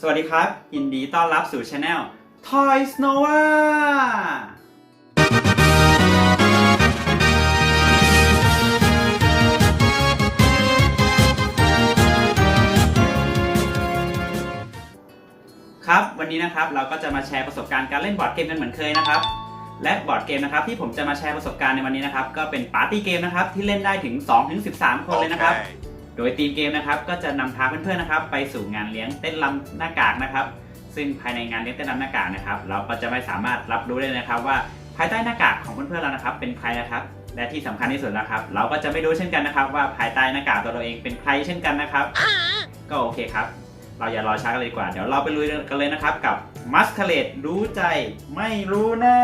สวัสดีครับ ยินดีต้อนรับสู่ช anel Toys Nova ครับ วันนี้นะครับเราก็จะมาแชร์ประสบการณ์การเล่นบอร์ดเกมกันเหมือนเคยนะครับ และบอร์ดเกมนะครับที่ผมจะมาแชร์ประสบการณ์ในวันนี้นะครับ ก็เป็นปาร์ตี้เกมนะครับที่เล่นได้ถึง 2-13 คนเลยนะครับ โดยทีมเกมนะครับก็จะนำพาเพื่อนๆนะครับ ไปสู่งานเลี้ยงเต้นรำหน้ากากนะครับ ซึ่งภายในงานเลี้ยงเต้นรำหน้ากากนะครับ เราก็จะไม่สามารถรับรู้ได้นะครับ ว่าภายใต้หน้ากากของเพื่อนๆเรานะครับ เป็นใครนะครับ และที่สำคัญที่สุดนะครับ เราก็จะไม่รู้เช่นกันนะครับ ว่าภายใต้หน้ากากตัวเราเองเป็นใครเช่นกันนะครับ ก็โอเคครับ เราอย่ารอช้ากันเลยดีกว่า เดี๋ยวเราไปลุยกันเลยนะครับ กับมัสคาเลดรู้ใจไม่รู้หน้า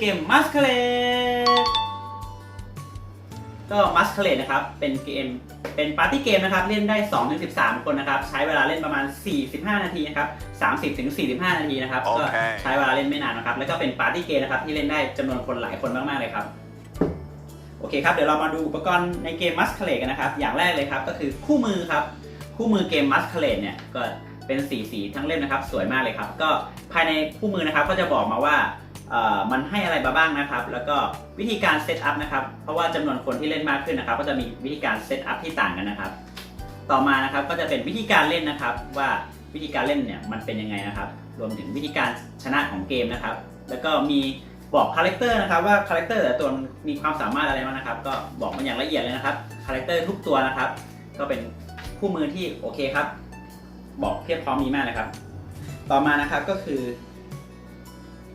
ครับนี่ก็คือเกม Masquerade ก็ Masquerade นะครับ เป็นเกม เป็นปาร์ตี้เกมนะครับ เล่นได้ 2-13 คนนะครับ ใช้เวลาเล่นประมาณ 45 นาทีนะครับ 30-45 นาทีนะครับโอก็เคใช้เวลาเล่นไม่นานนะครับ แล้วก็เป็นปาร์ตี้เกมนะครับที่เล่นได้จำนวนคนหลายคนมากๆเลยครับ โอเคครับ เดี๋ยวเรามาดูอุปกรณ์ในเกม Masquerade กันนะครับ อย่างแรกเลยครับ ก็คือคู่มือครับ คู่มือเกม Masquerade เนี่ย ก็เป็นสีสีทั้งเล่มนะครับ สวยมากเลยครับ ก็ภายในคู่มือนะครับ ก็จะบอกมาว่าเอ่อ มันให้อะไรมาบ้างนะครับ แล้วก็วิธีการเซตอัพนะครับ เพราะว่าจำนวนคนที่เล่นมากขึ้นนะครับ ก็จะมีวิธีการเซตอัพที่ต่างกันนะครับ ต่อมานะครับก็จะเป็นวิธีการเล่นนะครับ ว่าวิธีการเล่นเนี่ยมันเป็นยังไงนะครับ รวมถึงวิธีการชนะของเกมนะครับ แล้วก็มีบอกคาแรคเตอร์นะครับว่าคาแรคเตอร์แต่ละตัวมีความสามารถอะไรบ้างนะครับ ก็บอกมาอย่างละเอียดเลยนะครับคาแรคเตอร์ทุกตัวนะครับ ก็เป็นคู่มือที่โอเคครับ บอกเพียบพร้อมมีมากเลยครับ ต่อมานะครับก็คือ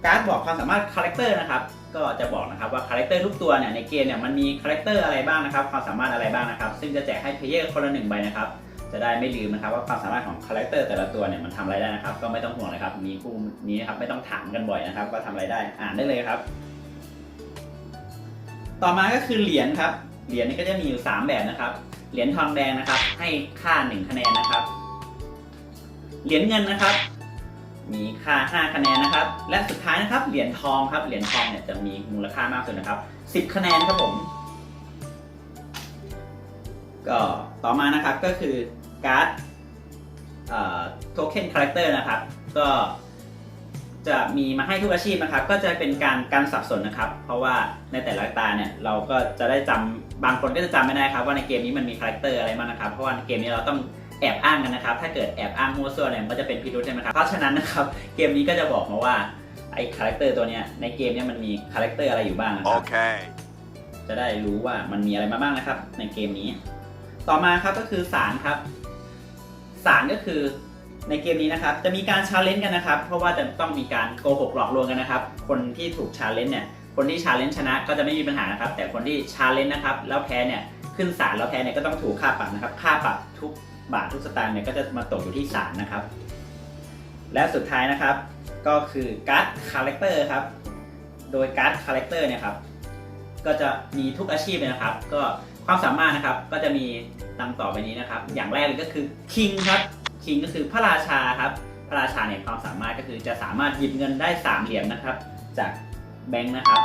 การ์ดบอกความสามารถคาแรคเตอร์นะครับก็จะบอกนะครับว่าคาแรคเตอร์ทุกตัวเนี่ยในเกมเนี่ยมันมีคาแรคเตอร์อะไรบ้างนะครับความสามารถอะไรบ้างนะครับ ซึ่งจะแจกให้เพลเยอร์คนละหนึ่งใบนะครับจะได้ไม่ลืมนะครับว่าความสามารถของคาแรคเตอร์แต่ละตัวเนี่ยมันทำอะไรได้นะครับ ก็ไม่ต้องห่วงเลยครับมีคู่นี้นะครับไม่ต้องถามกันบ่อยนะครับว่าทำอะไรได้อ่านได้เลยครับ ต่อมาก็คือเหรียญครับเหรียญนี่ก็จะมีอยู่ 3 แบบนะครับ เหรียญทองแดงนะครับ ให้ค่า 1 คะแนนนะครับ เหรียญเงินนะครับ มีค่า 5 คะแนนนะครับ และสุดท้ายนะครับ เหรียญทองครับ เหรียญทองเนี่ยจะมีมูลค่ามากสุดนะครับ 10 คะแนนครับผม ก็ต่อมานะครับก็คือการ์ดโทเค็นคาแรคเตอร์นะครับ ก็จะมีมาให้ทุกอาชีพนะครับ ก็จะเป็นการการสับสนนะครับ เพราะว่าในแต่ละตาเนี่ยเราก็จะได้จำบางคนก็จะจำไม่ได้ครับว่าในเกมนี้มันมีคาแรคเตอร์อะไรบ้างนะครับ เพราะว่าในเกมนี้เราต้อง แอบอ้างกันนะครับ ถ้าเกิดแอบอ้างมั่วซั่วเนี่ยมันก็จะเป็นพิรุธใช่ไหมครับ เพราะฉะนั้นนะครับเกมนี้ก็จะบอกมาว่าไอ้คาแรคเตอร์ตัวเนี้ยในเกมเนี้ยมันมีคาแรคเตอร์อะไรอยู่บ้างนะครับ Okay. จะได้รู้ว่ามันมีอะไรมาบ้างนะครับ ในเกมนี้ ต่อมาครับก็คือสารครับ สารก็คือในเกมนี้นะครับ จะมีการชาเลนจ์กันนะครับ เพราะว่าจะต้องมีการโกหกหลอกลวงกันนะครับ คนที่ถูกชาเลนจ์เนี่ย คนที่ชาเลนจ์ชนะก็จะไม่มีปัญหานะครับ แต่คนที่ชาเลนจ์นะครับ แล้วแพ้เนี่ย ขึ้นศาลแล้วแพ้เนี่ยก็ต้องถูกค่าปรับนะครับ ค่าปรับทุก บาททุกสตางค์เนี่ยก็จะมาตกอยู่ที่ศาลนะครับ และสุดท้ายนะครับก็คือการ์ดคาแรคเตอร์ครับ โดยการ์ดคาแรคเตอร์เนี่ยครับก็จะมีทุกอาชีพเลยนะครับ ก็ความสามารถนะครับก็จะมีดังต่อไปนี้นะครับ อย่างแรกเลยก็คือ King ครับ King ก็คือพระราชาครับ พระราชาเนี่ยความสามารถก็คือจะสามารถหยิบเงินได้3เหรียญนะครับ จากแบงค์นะครับ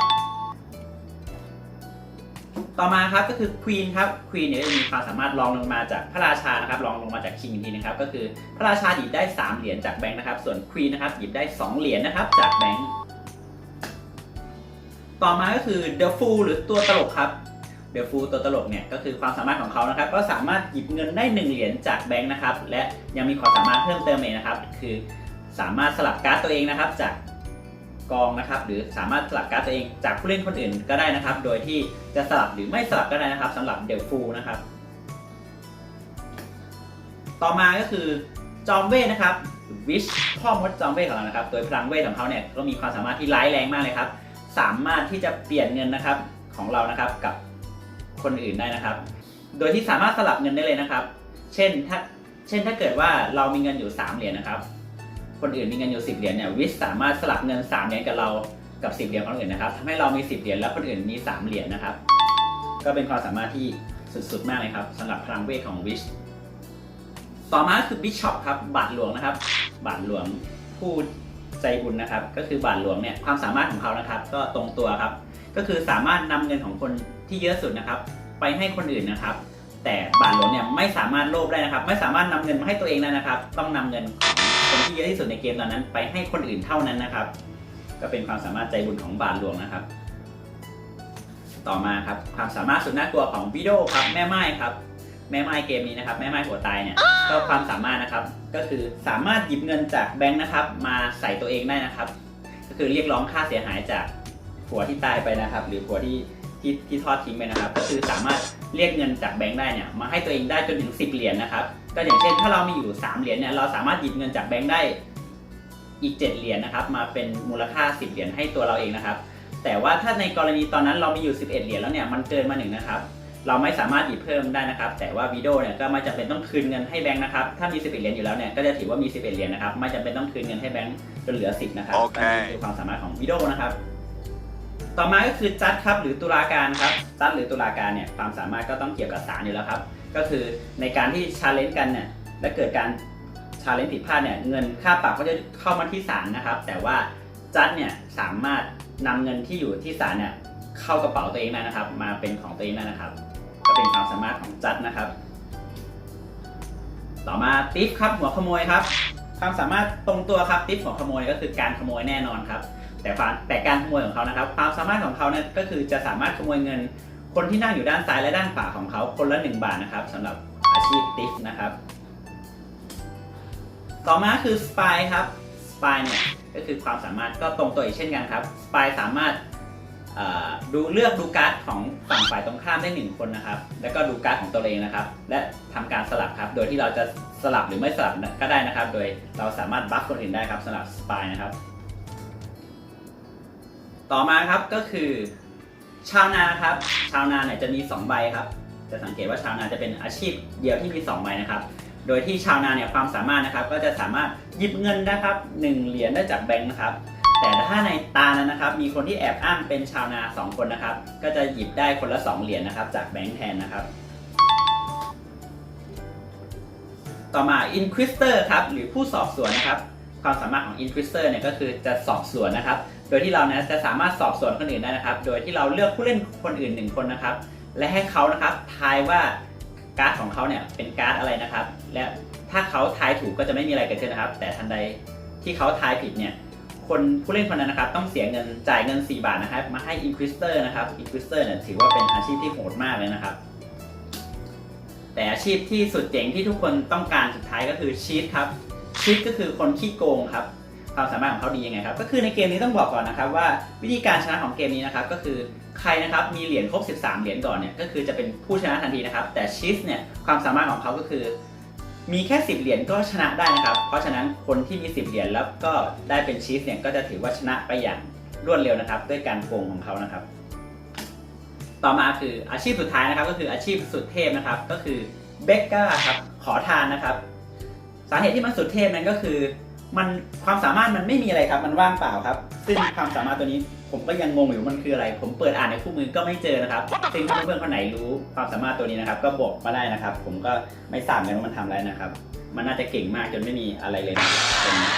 ต่อมาครับก็คือ Queen ครับ Queen เนี่ยจะมีความสามารถรองลงมาจากพระราชานะครับรองลงมาจาก King อีกทีนะครับก็คือพระราชาหยิบได้ 3 เหรียญจากแบงค์นะครับ ส่วน Queen นะครับหยิบได้ 2 เหรียญนะครับจากแบงค์ต่อมาก็คือ The Fool หรือตัวตลกครับ The Fool ตัวตลกเนี่ยก็คือความสามารถของเขานะครับ ก็สามารถหยิบเงินได้ 1 เหรียญจากแบงค์นะครับและยังมีความสามารถเพิ่มเติมเองนะครับ คือสามารถสลับการ์ดตัวเองนะครับจาก กองนะครับ หรือสามารถสลับการ์ดตัวเองจากผู้เล่นคนอื่นก็ได้นะครับ โดยที่จะสลับหรือไม่สลับก็ได้นะครับสำหรับ The Fool นะครับ ต่อมาก็คือจอมเวทนะครับวิชพ่อมดจอมเวทของเรานะครับ โดยพลังเวทของเขาเนี่ยก็มีความสามารถที่ร้ายแรงมากเลยครับ สามารถที่จะเปลี่ยนเงินนะครับของเรานะครับกับคนอื่นได้นะครับ โดยที่สามารถสลับเงินได้เลยนะครับ เช่นถ้าเช่นถ้าเกิดว่าเรามีเงินอยู่ 3 เหรียญนะครับ คนอื่นมีเงินอยู่10เหรียญเนี่ยวิสสามารถสลับเงิน3เหรียญกับเรากับ10เหรียญคนอื่นนะครับทำให้เรามี10เหรียญแล้วคนอื่นมี3เหรียญนะครับ ก็เป็นความสามารถที่สุดๆมากเลยครับสำหรับพลังเวทของวิชต่อมาคือบิชอปครับบาทหลวงนะครับ บาทหลวงผู้ใจบุญนะครับ ก็คือบาทหลวงเนี่ยความสามารถของเขานะครับ ก็ตรงตัวครับ ก็คือสามารถนำเงินของคนที่เยอะสุดนะครับ ไปให้คนอื่นนะครับ แต่บาทหลวงเนี่ยไม่สามารถโลภได้นะครับ ไม่สามารถนำเงินมาให้ตัวเองได้นะครับ ต้องนำเงินของ คนที่เยอะที่สุดในเกมเหล่านั้น ไปให้คนอื่นเท่านั้นนะครับ ก็เป็นความสามารถใจบุญของบาทหลวงนะครับ ต่อมาครับความสามารถสุดน่ากลัวของวิโดครับแม่ไม้ครับแม่ไม้เกมนี้นะครับแม่ไม้หัวตายเนี่ยก็ความสามารถนะครับ ก็คือสามารถหยิบเงินจากแบงค์นะครับ มาใส่ตัวเองได้นะครับ ก็คือเรียกร้องค่าเสียหายจากผัวที่ตายไปนะครับ หรือผัวที่ที่ที่ทอดทิ้งไปนะครับ ก็คือสามารถเรียกเงินจากแบงค์ได้เนี่ยมาให้ตัวเองได้จนถึง 10 เหรียญนะครับ ก็อย่างเช่นถ้าเรามีอยู่ 3 เหรียญเนี่ยเราสามารถหยิบเงินจากแบงค์ได้อีก 7 เหรียญนะครับมาเป็นมูลค่า 10 เหรียญให้ตัวเราเองนะครับ แต่ว่าถ้าในกรณีตอนนั้นเรามีอยู่ 11 เหรียญแล้วเนี่ยมันเกินมาหนึ่งนะครับเราไม่สามารถหยิบเพิ่มได้นะครับ แต่ว่าวิดีโอเนี่ยก็ไม่จำเป็นต้องคืนเงินให้แบงค์นะครับ ถ้ามี 11 เหรียญอยู่แล้วเนี่ยก็จะถือว่ามี 11 เหรียญนะครับ ไม่จำเป็นต้องคืนเงินให้แบงค์จนเหลือ 10 นะครับโอเคนนี้คือความสามารถของวิดีโอนะครับ ต่อมาก็คือจัดครับหรือตุลาการครับจัดหรือตุลาการเนี่ยความสามารถก็ต้องเกี่ยวกับศาลอยู่แล้วครับ ก็คือในการที่ชาเลนจ์กันเนี่ยและเกิดการชาเลนจ์ผิดพลาดเนี่ยเงินค่าปรับก็จะเข้ามาที่ศาลนะครับ แต่ว่าจัดเนี่ยสามารถนำเงินที่อยู่ที่ศาลเนี่ยเข้ากระเป๋าตัวเองได้นะครับ มาเป็นของตัวเองได้นะครับ ก็เป็นความสามารถของจัดนะครับ ต่อมาติฟครับหัวขโมยครับความสามารถตรงตัวครับติฟหัวขโมยก็คือการขโมยแน่นอนครับแต่ความแต่การขโมยของเขานะครับ ความสามารถของเขาเนี่ยก็คือจะสามารถขโมยเงิน คนที่นั่งอยู่ด้านซ้ายและด้านขวาของเขาคนละ 1 บาทนะครับสำหรับอาชีพติฟนะครับ ต่อมาคือสปายครับสปายเนี่ยก็คือความสามารถก็ตรงตัวอีกเช่นกันครับสปายสามารถดูเลือกดูการ์ดของฝั่งฝ่ายตรงข้ามได้หนึ่งคนนะครับ แล้วก็ดูการ์ดของตัวเองนะครับ และทำการสลับครับ โดยที่เราจะสลับหรือไม่สลับก็ได้นะครับ โดยเราสามารถบัฟคนอื่นได้ครับสำหรับสปายนะครับ ต่อมาครับก็คือ ชาวนาครับ ชาวนาเนี่ยจะมี 2 ใบครับ จะสังเกตว่าชาวนาจะเป็นอาชีพเดียวที่มี 2 ใบนะครับ โดยที่ชาวนาเนี่ยความสามารถนะครับ ก็จะสามารถหยิบเงินนะครับ1เหรียญได้จากแบงค์นะครับแต่ถ้าในตานั้นนะครับ มีคนที่แอบอ้างเป็นชาวนา 2 คนนะครับ ก็จะหยิบได้คนละ 2 เหรียญนะครับ จากแบงค์แทนนะครับ ต่อมา Inquisitor ครับหรือผู้สอบสวนนะครับ ความสามารถของ Inquisitor เนี่ยก็คือจะสอบสวนนะครับ โดยที่เราเนี่ยจะสามารถสอบสวนคนอื่นได้นะครับ โดยที่เราเลือกผู้เล่นคนอื่นหนึ่งคนนะครับ และให้เขานะครับทายว่าการ์ดของเขาเนี่ยเป็นการ์ดอะไรนะครับ และถ้าเขาทายถูกก็จะไม่มีอะไรเกิดขึ้นนะครับ แต่ทันใดที่เขาทายผิดเนี่ยคนผู้เล่นคนนั้นนะครับ ต้องเสียเงินจ่ายเงิน 4 บาทนะครับ มาให้ Inquisitor นะครับ Inquisitor เนี่ยถือว่าเป็นอาชีพที่โหดมากเลยนะครับ แต่อาชีพที่สุดเจ๋งที่ทุกคนต้องการสุดท้ายก็คือชีตครับชีตก็คือคนขี้โกงครับ ความสามารถของเขาดียังไงครับ ก็คือในเกมนี้ต้องบอกก่อนนะครับว่าวิธีการชนะของเกมนี้นะครับก็คือใครนะครับมีเหรียญครบ 13 เหรียญก่อนเนี่ยก็คือจะเป็นผู้ชนะทันทีนะครับ แต่ชีสเนี่ยความสามารถของเขาก็คือ มีแค่ 10 เหรียญก็ชนะได้นะครับ เพราะฉะนั้นคนที่มี 10 เหรียญแล้วก็ได้เป็นชีสเนี่ยก็จะถือว่าชนะไปอย่างรวดเร็วนะครับ ด้วยการโกงของเขานะครับ ต่อมาคืออาชีพสุดท้ายนะครับ ก็คืออาชีพสุดเทพนะครับ ก็คือเบกเกอร์ครับขอทานนะครับ สาเหตุที่มันสุดเทพนั้นก็คือ มันความสามารถมันไม่มีอะไรครับ มันว่างเปล่าครับ ซึ่งความสามารถตัวนี้ผมก็ยังงงอยู่มันคืออะไร ผมเปิดอ่านในคู่มือก็ไม่เจอนะครับซึ่งถ้าเพื่อนๆคนไหนรู้ความสามารถตัวนี้นะครับ ก็บอกมาได้นะครับ ผมก็ไม่ทราบเหมือนกันว่ามันทำอะไรนะครับ มันน่าจะเก่งมากจนไม่มีอะไรเลยนะครับตรงนี้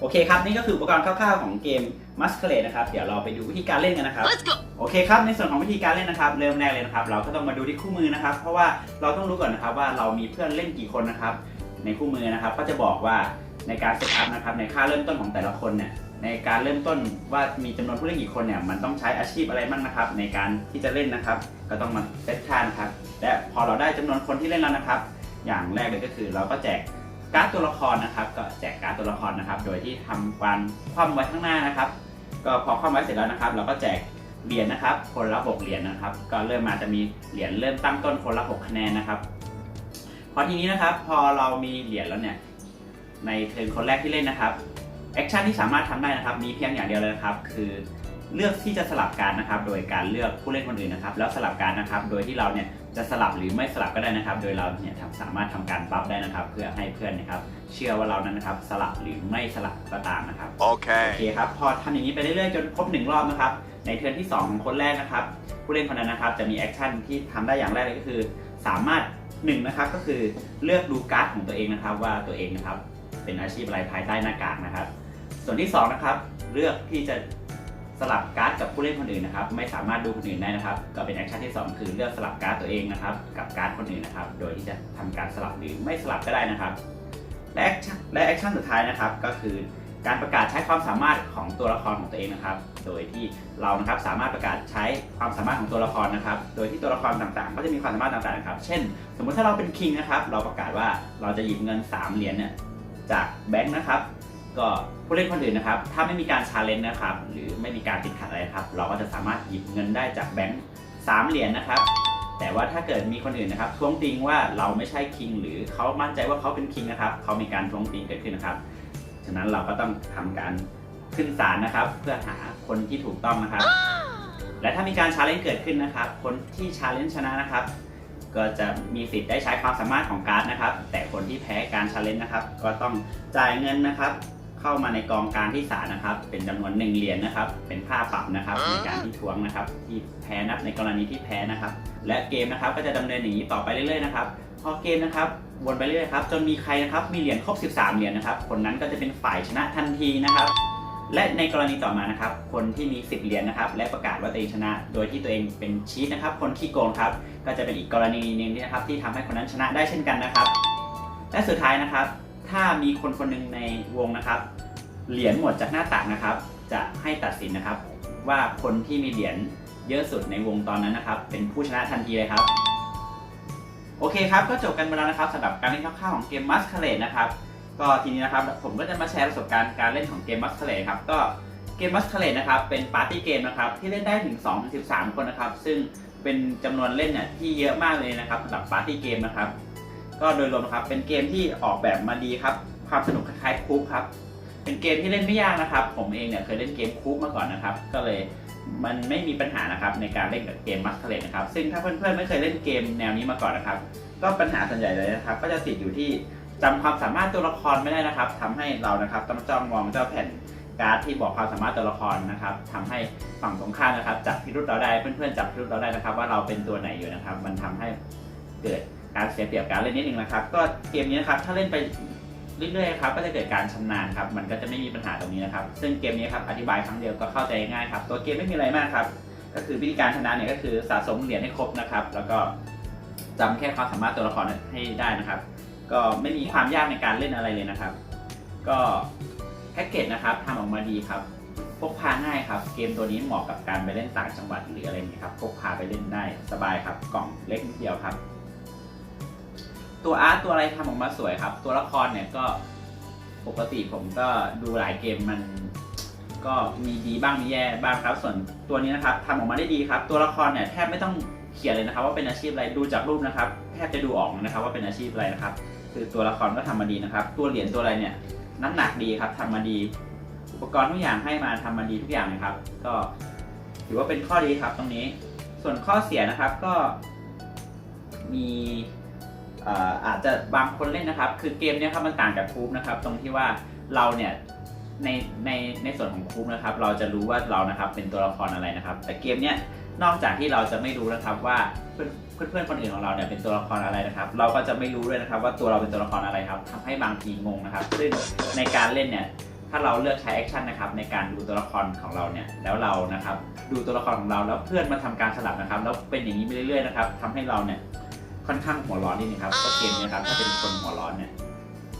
โอเคครับ นี่ก็คืออุปกรณ์คร่าวๆของเกม Masquerade นะครับ เดี๋ยวเราไปดูวิธีการเล่นกันนะครับ Let's go. โอเคครับ ในส่วนของวิธีการเล่นนะครับ เริ่มแรกเลยนะครับ เราก็ต้องมาดูที่คู่มือนะครับ เพราะว่าเราต้องรู้ก่อนนะครับว่าเรามีเพื่อนเล่นกี่คนนะครับ ในคู่มือนะครับ ก็จะบอกว่า ในการเซตอัพนะครับในค่าเริ่มต้นของแต่ละคนเนี่ยในการเริ่มต้นว่ามีจำนวนผู้เล่นกี่คนเนี่ยมันต้องใช้อาชีพอะไรบ้างนะครับ ในการที่จะเล่นนะครับ ก็ต้องมาเซตค่านะครับและพอเราได้จำนวนคนที่เล่นแล้วนะครับ อย่างแรกเลยก็คือเราก็แจกการ์ดตัวละครนะครับ ก็แจกการ์ดตัวละครนะครับ โดยที่ทำการคว่ำไว้ข้างหน้านะครับ ก็พอคว่ำไว้เสร็จแล้วนะครับ เราก็แจกเหรียญนะครับ คนละ6เหรียญนะครับ ก็เริ่มมาจะมีเหรียญเริ่มตั้งต้นคนละ6คะแนนนะครับพอทีนี้นะครับ พอเรามีเหรียญแล้วเนี่ย ในเทิร์นคนแรกที่เล่นนะครับแอคชั่นที่สามารถทำได้นะครับ มีเพียงอย่างเดียวเลยนะครับ คือเลือกที่จะสลับการดนะครับ โดยการเลือกผู้เล่นคนอื่นนะครับ แล้วสลับการดนะครับ โดยที่เราเนี่ยจะสลับหรือไม่สลับก็ได้นะครับ โดยเราเนี่ยทำสามารถทำการบัฟได้นะครับ เพื่อให้เพื่อนนะครับ เชื่อว่าเรานั้นนะครับ สลับหรือไม่สลับก็ตามนะครับ โอ Okay. เคครับพอทำอย่างนี้ไปเรื่อยๆจนครบหนึ่งรอบนะครับ ในเทิร์นที่ 2 ของคนแรกนะครับ ผู้เล่นคนนั้นนะครับ จะมีแอคชั่นที่ทำได้อย่างแรกเลยก็คือ สามารถ1นงนะครับก็คือเลือกดูการ์ดของตัวเองนะครับว่าตัวเองนะครับ เป็นอาชีพอะไรภายใต้หน้ากากนะครับ ส่วนที่2นะครับเลือกที่จะสลับการ์ดกับผู้เล่นคนอื่นนะครับ ไม่สามารถดูคนอื่นได้นะครับ ก็เป็นแอคชั่นที่ 2 คือเลือกสลับการ์ดตัวเองนะครับ กับการ์ดคนอื่นนะครับ โดยที่จะทำการสลับหรือไม่สลับก็ได้นะครับ และแอคชั่นและแอคชั่นสุดท้ายนะครับ ก็คือการประกาศใช้ความสามารถของตัวละครของตัวเองนะครับ โดยที่เรานะครับสามารถประกาศใช้ความสามารถของตัวละครนะครับ โดยที่ตัวละครต่างๆ ก็จะมีความสามารถต่างๆนะครับ เช่น สมมุติถ้าเราเป็นคิงนะครับ เราประกาศว่าเราจะหยิบเงิน 3 เหรียญเนี่ย จากแบงค์นะครับ ก็ผู้เล่นคนอื่นนะครับ ถ้าไม่มีการชาเลนจ์นะครับ หรือไม่มีการติดขัดอะไรครับ เราก็จะสามารถหยิบเงินได้จากแบงค์สามเหรียญนะครับ แต่ว่าถ้าเกิดมีคนอื่นนะครับท้วงติงว่าเราไม่ใช่คิงหรือเขามั่นใจว่าเขาเป็นคิงนะครับเขามีการท้วงติงเกิดขึ้นนะครับ ฉะนั้นเราก็ต้องทำการขึ้นศาลนะครับ เพื่อหาคนที่ถูกต้องนะครับ และถ้ามีการชาเลนจ์เกิดขึ้นนะครับ คนที่ชาเลนจ์ชนะนะครับ ก็จะมีสิทธิ์ได้ใช้ความสามารถของการ์ดนะครับ แต่คนที่แพ้การชาเลนจ์นะครับ ก็ต้องจ่ายเงินนะครับ เข้ามาในกองกลารที่ศาลนะครับ เป็นจำนวนหนึ่งเหรียญนะครับ เป็นค่าปรับนะครับในการที่ทวงนะครับ ที่แพ้นับในกรณีที่แพ้นะครับ และเกมนะครับก็จะดำเนินอย่างนี้ต่อไปเรื่อยๆนะครับพอเกมนะครับวนไปเรื่อยๆครับจนมีใครนะครับมีเหรียญครบ 13 เหรียญนะครับคนนั้นก็จะเป็นฝ่ายชนะทันทีนะครับ และในกรณีต่อมานะครับคนที่มี 10 เหรียญนะครับและประกาศว่าตัวเองชนะ โดยที่ตัวเองเป็นชีตนะครับ คนขี้โกงครับก็จะเป็นอีกกรณีหนึ่งนะครับที่ทำให้คนนั้นชนะได้เช่นกันนะครับ และสุดท้ายนะครับ ถ้ามีคนคนหนึ่งในวงนะครับ เหรียญหมดจากหน้าตักนะครับ จะให้ตัดสินนะครับ ว่าคนที่มีเหรียญเยอะสุดในวงตอนนั้นนะครับ เป็นผู้ชนะทันทีเลยครับ โอเคครับก็จบกันไปแล้วนะครับสำหรับการเล่นคร่าวๆของเกม Masquerade นะครับ ก็ทีนี้นะครับผมก็จะมาแชร์ประสบการณ์การเล่นของเกม Masquerade ครับก็เกม Masquerade นะครับเป็นปาร์ตี้เกมนะครับที่เล่นได้ถึง2-13 คนนะครับ ซึ่งเป็นจำนวนเล่นเนี่ยที่เยอะมากเลยนะครับสำหรับปาร์ตี้เกมนะครับ ก็โดยรวมครับเป็นเกมที่ออกแบบมาดีครับ ความสนุกคล้ายๆคุกครับเป็นเกมที่เล่นไม่ยากนะครับ ผมเองเนี่ยเคยเล่นเกมคุกมาก่อนนะครับ ก็เลยมันไม่มีปัญหานะครับในการเล่นกับเกม Masquerade นะครับซึ่งถ้าเพื่อนๆไม่เคยเล่นเกมแนวนี้มาก่อนนะครับ ก็ปัญหาส่วนใหญ่เลยนะครับ ก็จะติดอยู่ที่ จำความสามารถตัวละครไม่ได้นะครับทำให้เรานะครับต้องจ้องมองเจ้าแผ่นการ์ดที่บอกความสามารถตัวละครนะครับทำให้ฝั่งตรงข้ามนะครับจับพิรุธเราได้เพื่อนๆจับพิรุธเราได้นะครับ ว่าเราเป็นตัวไหนอยู่นะครับ มันทำให้เกิดการเสียเปรียบการเล่นนิดนึงนะครับ ก็เกมนี้นะครับถ้าเล่นไปเรื่อยๆครับก็จะเกิดการชำนาญครับมันก็จะไม่มีปัญหาตรงนี้นะครับ ซึ่งเกมนี้ครับอธิบายครั้งเดียวก็เข้าใจง่ายครับตัวเกมไม่มีอะไรมากครับ ก็คือวิธีการชนะเนี่ยก็คือสะสมเหรียญให้ครบนะครับ แล้วก็จำแค่ความสามารถตัวละครให้ได้นะครับ ก็ไม่มีความยากในการเล่นอะไรเลยนะครับ ก็แพ็กเกจนะครับทำออกมาดีครับพกพาง่ายครับ เกมตัวนี้เหมาะกับการไปเล่นต่างจังหวัดหรืออะไรนี้ครับพกพาไปเล่นได้สบายครับ กล่องเล็กนิดเดียวครับ ตัวอาร์ตตัวอะไรทำออกมาสวยครับ ตัวละครเนี่ยก็ปกติผมก็ดูหลายเกมมันก็มีดีบ้างมีแย่บ้างครับ ส่วนตัวนี้นะครับทำออกมาได้ดีครับ ตัวละครเนี่ยแทบไม่ต้องเขียนเลยนะครับ ว่าเป็นอาชีพอะไรดูจากรูปนะครับ แทบจะดูออกนะครับว่าเป็นอาชีพอะไรนะครับ คือตัวละครก็ทำมาดีนะครับ ตัวเหรียญตัวอะไรเนี่ยน้ำหนักดีครับทำมาดี อุปกรณ์ทุกอย่างให้มาทำมาดีทุกอย่างเลยครับ ก็ถือว่าเป็นข้อดีครับตรงนี้ ส่วนข้อเสียนะครับก็มีอาจจะบางคนเล่นนะครับ คือเกมเนี้ยครับมันต่างจากคูปนะครับ ตรงที่ว่าเราเนี่ยในในในส่วนของคูปนะครับ เราจะรู้ว่าเรานะครับเป็นตัวละครอะไรนะครับ แต่เกมเนี้ย นอกจากที่เราจะไม่รู้นะครับว่าเพื่อนเพื่อนคนอื่นของเราเนี่ยเป็นตัวละครอะไรนะครับ เราก็จะไม่รู้ด้วยนะครับ ว่าตัวเราเป็นตัวละครอะไรครับทำให้บางทีงงนะครับ ซึ่งในการเล่นเนี่ยถ้าเราเลือกใช้แอคชั่นนะครับในการดูตัวละครของเราเนี่ยแล้วเรานะครับดูตัวละครของเราแล้วเพื่อนมาทำการสลับนะครับ แล้วเป็นอย่างนี้ไปเรื่อยๆนะครับทำให้เราเนี่ยค่อนข้างหัวร้อนนิดนึงครับก็เกมนี้ครับถ้าเป็นคนหัวร้อนเนี่ย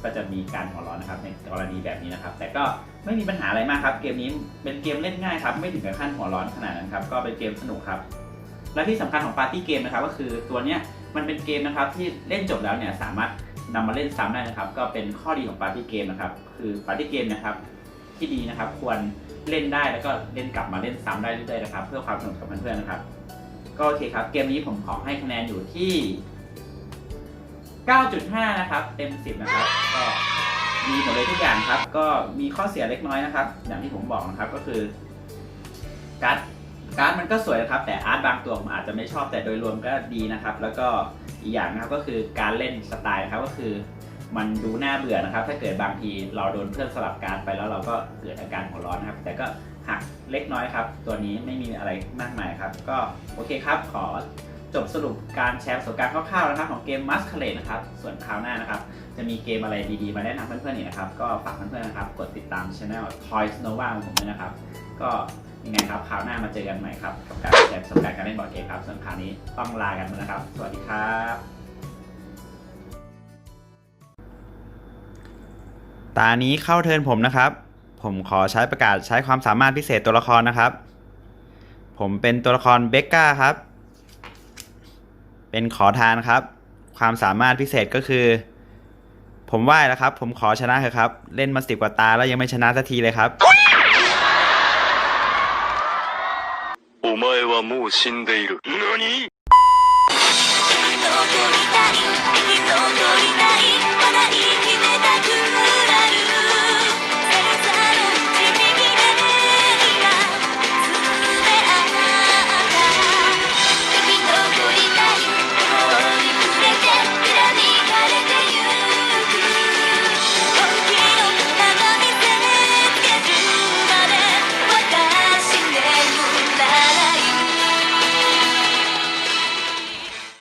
ก็จะมีการหัวร้อนนะครับในกรณีแบบนี้นะครับ แต่ก็ไม่มีปัญหาอะไรมากครับ เกมนี้เป็นเกมเล่นง่ายครับ ไม่ถึงกับขั้นหัวร้อนขนาดนั้นครับ ก็เป็นเกมสนุกครับ และที่สำคัญของปาร์ตี้เกมนะครับ ก็คือตัวเนี้ยมันเป็นเกมนะครับที่เล่นจบแล้วเนี่ยสามารถนำมาเล่นซ้ำได้นะครับ ก็เป็นข้อดีของปาร์ตี้เกมนะครับ คือปาร์ตี้เกมนะครับที่ดีนะครับ ควรเล่นได้แล้วก็เล่นกลับมาเล่นซ้ำได้เรื่อยๆนะครับ เพื่อความสนุกกับเพื่อนๆนะครับ ก็โอเคครับ เกมนี้ผมขอให้คะแนนอยู่ที่ 9.5 นะครับ เต็ม 10 นะครับ ก็มีหมดเลยทุกอย่างครับ ก็มีข้อเสียเล็กน้อยนะครับ อย่างที่ผมบอกนะครับก็คือ การ์ดการ์ดมันก็สวยนะครับ แต่อาร์ตบางตัวผมอาจจะไม่ชอบแต่โดยรวมก็ดีนะครับ แล้วก็อีกอย่างนะครับก็คือการเล่นสไตล์นะครับก็คือ มันดูน่าเบื่อนะครับ ถ้าเกิดบางทีเราโดนเพื่อนสลับการดไปแล้วเราก็เกิดอาการหัวร้อนนะครับ แต่ก็หักเล็กน้อยครับ ตัวนี้ไม่มีอะไรมากมายครับ ก็โอเคครับขอ จบสรุปการแชร์ประสบการณ์คร่าวๆนะครับของเกม Masquerade นะครับ ส่วนคราวหน้านะครับ จะมีเกมอะไรดีๆ มาแนะนำเพื่อนๆอีกนะครับ ก็ฝากเพื่อนๆนะครับ กดติดตามช anel Toys Nova ของผมด้วยนะครับ ก็ยังไงครับคราวหน้ามาเจอกันใหม่ครับกับการแชร์ประสบการณ์การเล่นบอร์ดเกมครับ ส่วนคราวนี้ต้องลากันไปนะครับ สวัสดีครับ ตานี้เข้าเทิร์นผมนะครับ ผมขอใช้ประกาศใช้ความสามารถพิเศษตัวละครนะครับ ผมเป็นตัวละครเบกก้าครับ เป็นขอทานครับ ความสามารถพิเศษก็คือ ผมไหว้แล้วครับ ผมขอชนะเถอะครับ เล่นมาสิบกว่าตาแล้วยังไม่ชนะสักทีเลยครับ お前はもう死んでいる。何